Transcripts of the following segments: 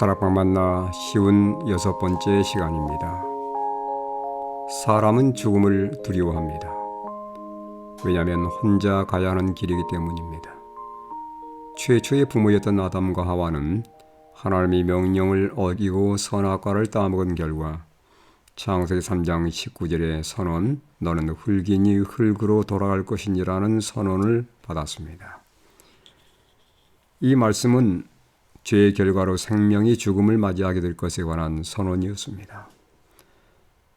다락방 만나 쉬운 여섯 번째 시간입니다. 사람은 죽음을 두려워합니다. 왜냐하면 혼자 가야 하는 길이기 때문입니다. 최초의 부모였던 아담과 하와는 하나님의 명령을 어기고 선악과를 따먹은 결과 창세기 3장 19절의 선언 너는 흙이니 흙으로 돌아갈 것이니라는 선언을 받았습니다. 이 말씀은 죄의 결과로 생명이 죽음을 맞이하게 될 것에 관한 선언이었습니다.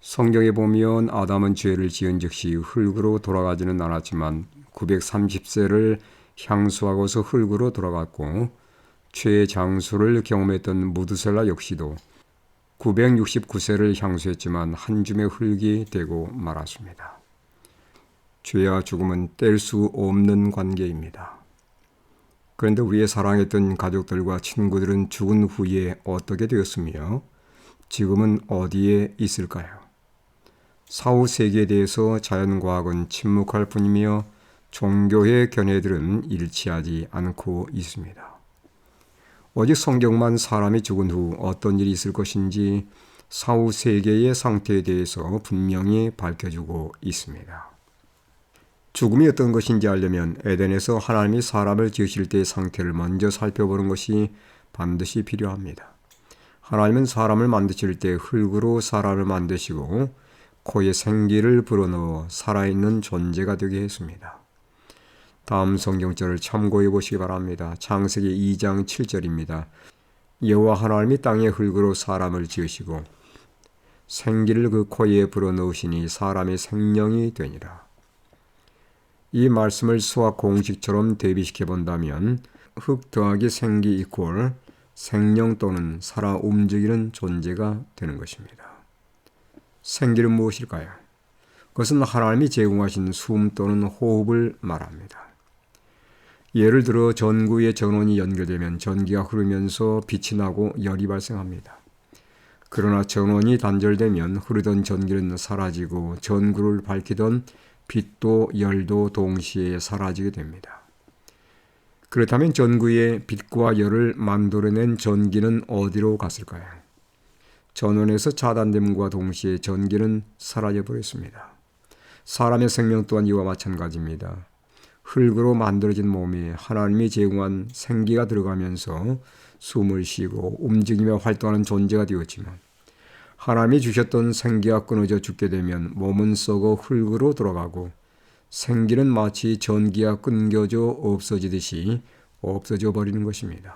성경에 보면 아담은 죄를 지은 즉시 흙으로 돌아가지는 않았지만 930세를 향수하고서 흙으로 돌아갔고 죄의 장수를 경험했던 무드셀라 역시도 969세를 향수했지만 한 줌의 흙이 되고 말았습니다. 죄와 죽음은 뗄 수 없는 관계입니다. 그런데 우리의 사랑했던 가족들과 친구들은 죽은 후에 어떻게 되었으며 지금은 어디에 있을까요? 사후 세계에 대해서 자연과학은 침묵할 뿐이며 종교의 견해들은 일치하지 않고 있습니다. 오직 성경만 사람이 죽은 후 어떤 일이 있을 것인지 사후 세계의 상태에 대해서 분명히 밝혀주고 있습니다. 죽음이 어떤 것인지 알려면 에덴에서 하나님이 사람을 지으실 때의 상태를 먼저 살펴보는 것이 반드시 필요합니다. 하나님은 사람을 만드실 때 흙으로 사람을 만드시고 코에 생기를 불어넣어 살아있는 존재가 되게 했습니다. 다음 성경절을 참고해 보시기 바랍니다. 창세기 2장 7절입니다. 여호와 하나님이 땅의 흙으로 사람을 지으시고 생기를 그 코에 불어넣으시니 사람의 생명이 되니라. 이 말씀을 수학 공식처럼 대비시켜 본다면 흙 더하기 생기 이퀄 생명 또는 살아 움직이는 존재가 되는 것입니다. 생기는 무엇일까요? 그것은 하나님이 제공하신 숨 또는 호흡을 말합니다. 예를 들어 전구에 전원이 연결되면 전기가 흐르면서 빛이 나고 열이 발생합니다. 그러나 전원이 단절되면 흐르던 전기는 사라지고 전구를 밝히던 빛도 열도 동시에 사라지게 됩니다. 그렇다면 전구의 빛과 열을 만들어낸 전기는 어디로 갔을까요? 전원에서 차단됨과 동시에 전기는 사라져 버렸습니다. 사람의 생명 또한 이와 마찬가지입니다. 흙으로 만들어진 몸에 하나님이 제공한 생기가 들어가면서 숨을 쉬고 움직이며 활동하는 존재가 되었지만 하나님이 주셨던 생기가 끊어져 죽게 되면 몸은 썩어 흙으로 돌아가고 생기는 마치 전기가 끊겨져 없어지듯이 없어져 버리는 것입니다.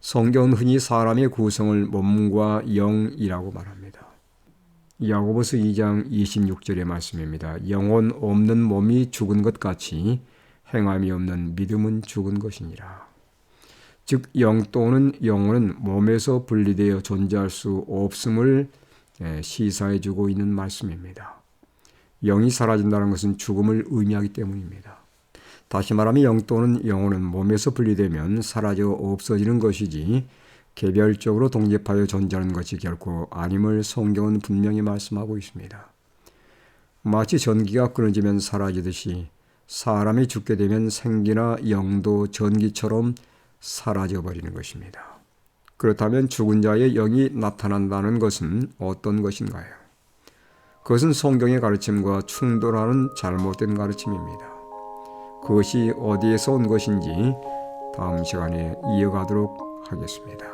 성경은 흔히 사람의 구성을 몸과 영이라고 말합니다. 야고보서 2장 26절의 말씀입니다. 영혼 없는 몸이 죽은 것 같이 행함이 없는 믿음은 죽은 것이니라. 즉 영 또는 영혼은 몸에서 분리되어 존재할 수 없음을 예, 시사해 주고 있는 말씀입니다. 영이 사라진다는 것은 죽음을 의미하기 때문입니다. 다시 말하면 영 또는 영혼은 몸에서 분리되면 사라져 없어지는 것이지 개별적으로 독립하여 존재하는 것이 결코 아님을 성경은 분명히 말씀하고 있습니다. 마치 전기가 끊어지면 사라지듯이 사람이 죽게 되면 생기나 영도 전기처럼 사라져 버리는 것입니다. 그렇다면 죽은 자의 영이 나타난다는 것은 어떤 것인가요? 그것은 성경의 가르침과 충돌하는 잘못된 가르침입니다. 그것이 어디에서 온 것인지 다음 시간에 이어가도록 하겠습니다.